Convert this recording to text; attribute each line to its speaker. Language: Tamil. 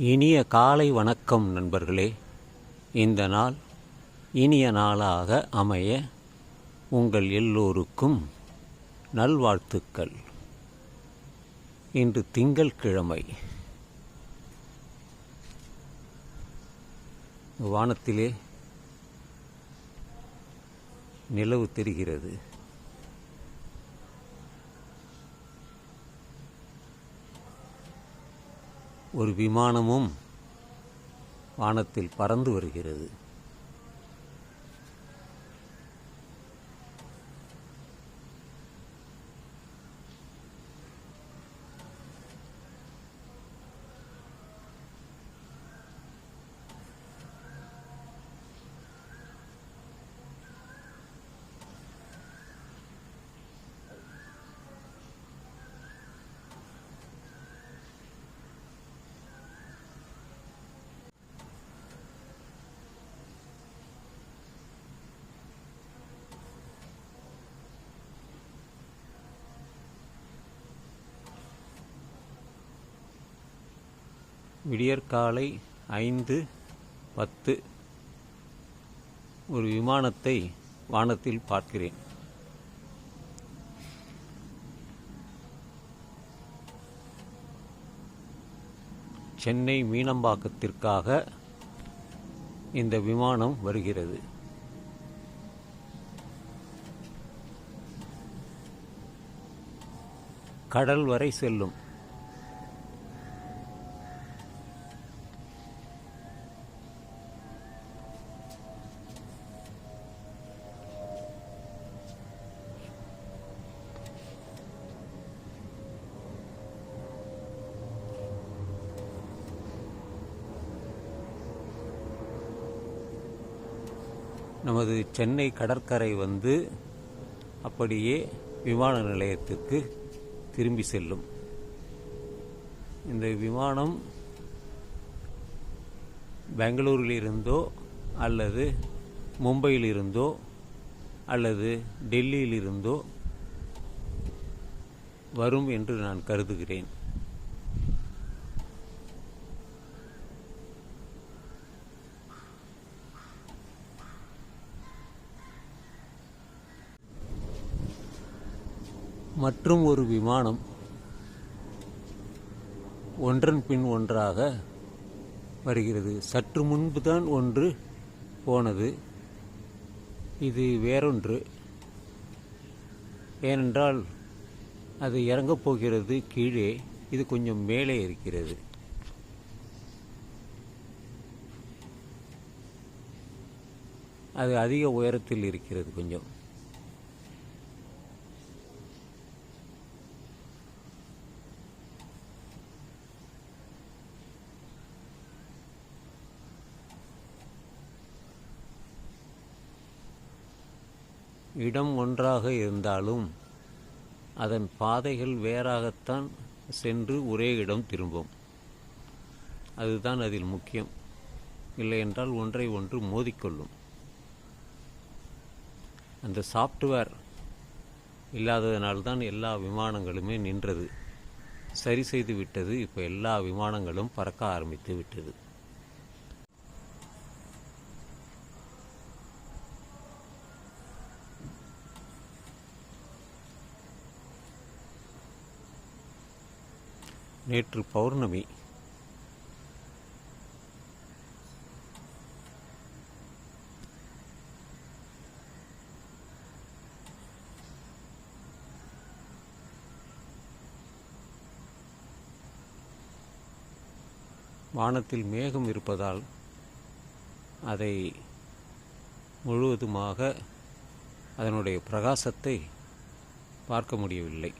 Speaker 1: இனிய காலை வணக்கம் நண்பர்களே. இந்த நாள் இனிய நாளாக அமைய உங்கள் எல்லோருக்கும் நல்வாழ்த்துக்கள். இன்று திங்கள்கிழமை வானத்திலே நிலவு தெரிகிறது. ஒரு விமானமும் வானத்தில் பறந்து வருகிறது. விடியற்காலை ஐந்து பத்து ஒரு விமானத்தை வானத்தில் பார்க்கிறேன். சென்னை மீனம்பாக்கத்திற்காக இந்த விமானம் வருகிறது. கடல் வரை செல்லும். நமது சென்னை கடற்கரை வந்து அப்படியே விமான நிலையத்திற்கு திரும்பி செல்லும். இந்த விமானம் பெங்களூரிலிருந்தோ அல்லது மும்பையிலிருந்தோ அல்லது டெல்லியிலிருந்தோ வரும் என்று நான் கருதுகிறேன். மற்றும் ஒரு விமானம் ஒன்றன் பின் ஒன்றாக வருகிறது. சற்று முன்பு தான் ஒன்று போனது. இது வேறொன்று. ஏனென்றால் அது இறங்கப் போகிறது கீழே. இது கொஞ்சம் மேலே இருக்கிறது. அது அதிக உயரத்தில் இருக்கிறது கொஞ்சம். இடம் ஒன்றாக இருந்தாலும் அதன் பாதைகள் வேறாகத்தான் சென்று ஒரே இடம் திரும்பும். அதுதான் அதில் முக்கியம். இல்லை என்றால் ஒன்றை ஒன்று மோதிக்கொள்ளும். அந்த சாஃப்ட்வேர் இல்லாததனால்தான் எல்லா விமானங்களுமே நின்றது. சரி செய்து விட்டது. இப்போ எல்லா விமானங்களும் பறக்க ஆரம்பித்து விட்டது. நேற்று பௌர்ணமி. வானத்தில் மேகம் இருப்பதால் அதை முழுவதுமாக அதனுடைய பிரகாசத்தை பார்க்க முடியவில்லை.